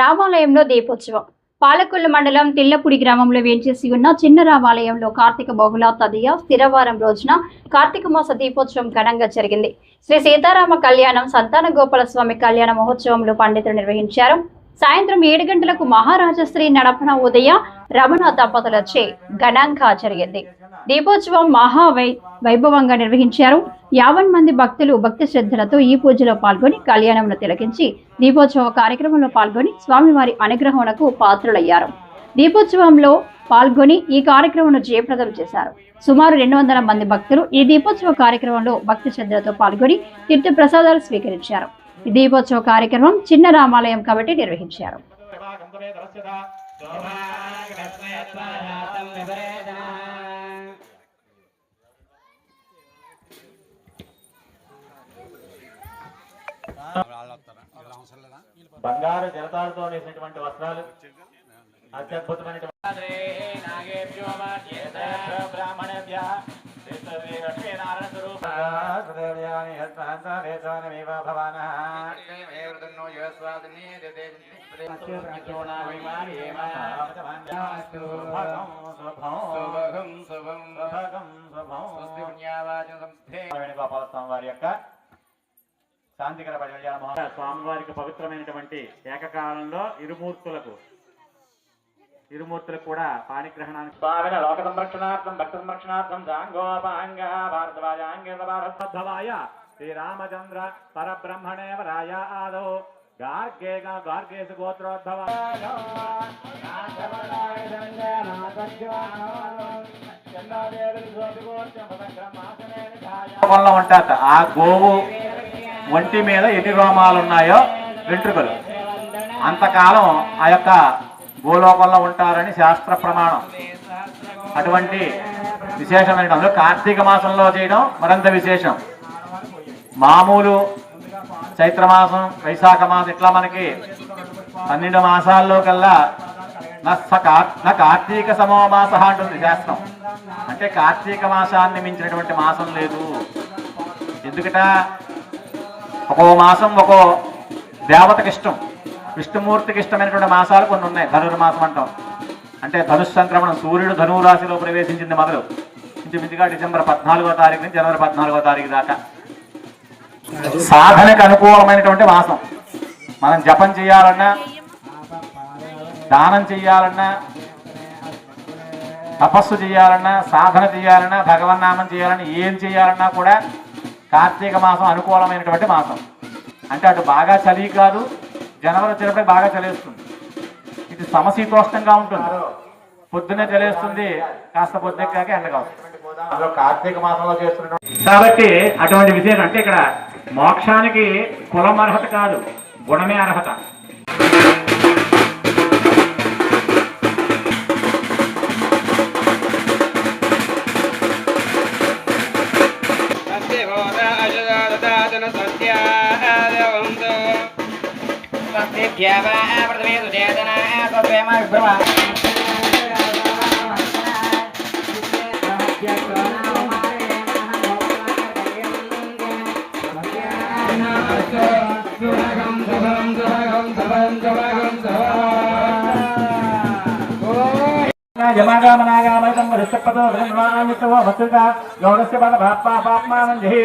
రామాలయంలో దీపోత్సవం. పాలకొల్లు మండలం తిల్లపూడి గ్రామంలో వేంచేసి ఉన్న చిన్న రామాలయంలో కార్తీక బహుళ తదియ స్థిరవారం రోజున కార్తీక మాస దీపోత్సవం ఘనంగా జరిగింది. శ్రీ సీతారామ కళ్యాణం సంతాన గోపాల స్వామి కళ్యాణ మహోత్సవంలో పండితులు నిర్వహించారు. సాయంత్రం ఏడు గంటలకు మహారాజశ్రీ నడపన ఉదయ రమణ దంపతులచే ఘనంగా జరిగింది. దీపోత్సవం మహా వై వైభవంగా నిర్వహించారు. యావన్ మంది భక్తులు భక్తి శ్రద్ధలతో ఈ పూజలో పాల్గొని కళ్యాణమును తిలకించి దీపోత్సవ కార్యక్రమంలో పాల్గొని స్వామివారి అనుగ్రహమునకు పాత్రులయ్యారు. దీపోత్సవంలో పాల్గొని ఈ కార్యక్రమంను జయప్రదం చేశారు. సుమారు రెండు వందల మంది భక్తులు ఈ దీపోత్సవ కార్యక్రమంలో భక్తి శ్రద్ధలతో పాల్గొని తీర్థ ప్రసాదాలు స్వీకరించారు. ఈ దీపోత్సవ కార్యక్రమం చిన్న రామాలయం కమిటీ నిర్వహించారు. బంగారు జలతాలతో వేసినటువంటి వస్త్రాలు అత్యద్భుతమైన వేణుగోపాల వారి యొక్క శాంతికర కళ్యాణ స్వామివారికి పవిత్రమైనటువంటి ఏకకాలంలో ఇరుమూర్తులకు ఇరుమూర్తులకు కూడా పాణిగ్రహణానికి స్వామిన లోక సంరక్షణార్థం భక్త సంరక్షణార్థం సాంగోపాంగ భారతవాజాంగవాయ శ్రీరామచంద్ర పరబ్రహ్మణే వరాయ ఆదో. గార్గే గార్గేశు గోత్రోద్భవ ఉంటాట ఆ గోవు ఒంటి మీద ఎన్ని రోమాలు ఉన్నాయో వెంట్రుకలు అంతకాలం ఆ యొక్క భూలోకంలో ఉంటారని శాస్త్ర ప్రమాణం. అటువంటి విశేషమైన అందులో కార్తీక మాసంలో చేయడం మరింత విశేషం. మామూలు చైత్రమాసం వైశాఖ మాసం ఇట్లా మనకి పన్నెండు మాసాల్లో కల్లా నా స కార్- కార్తీక సమో మాస అంటుంది శాస్త్రం. అంటే కార్తీక మాసాన్ని మించినటువంటి మాసం లేదు. ఎందుకట? ఒక్కో మాసం ఒక్కో దేవతకి ఇష్టం. విష్ణుమూర్తికి ఇష్టమైనటువంటి మాసాలు కొన్ని ఉన్నాయి. ధనుర్మాసం అంటాం. అంటే ధనుష్ సంక్రమణం సూర్యుడు ధనురాశిలో ప్రవేశించింది మొదలు. ఇంచుమించుగా డిసెంబర్ పద్నాలుగో తారీఖు నుంచి జనవరి పద్నాలుగో తారీఖు దాకా. సాధనకు అనుకూలమైనటువంటి మాసం. మనం జపం చేయాలన్నా దానం చేయాలన్నా తపస్సు చేయాలన్నా సాధన చేయాలన్నా భగవన్నామం చేయాలన్నా ఏం చేయాలన్నా కూడా కార్తీక మాసం అనుకూలమైనటువంటి మాసం. అంటే అటు బాగా చలి కాదు జనవరి వచ్చేటప్పుడు బాగా చలేస్తుంది. ఇది సమశీతోష్ణంగా ఉంటుంది. పొద్దున్నే చలేస్తుంది కాస్త పొద్దుకాక ఎండగా వస్తుంది. కార్తీక మాసంలో చేస్తున్న కాబట్టి అటువంటి విశేషం అంటే ఇక్కడ మోక్షానికి కులం అర్హత కాదు గుణమే అర్హత. జమాగామనాగామైతం వరిష్టపదో విన్వామిత్రవో భద్రగా గౌరస్య పద భాప్మా పాప్మానం జహి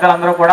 పెద్దలందరూ కూడా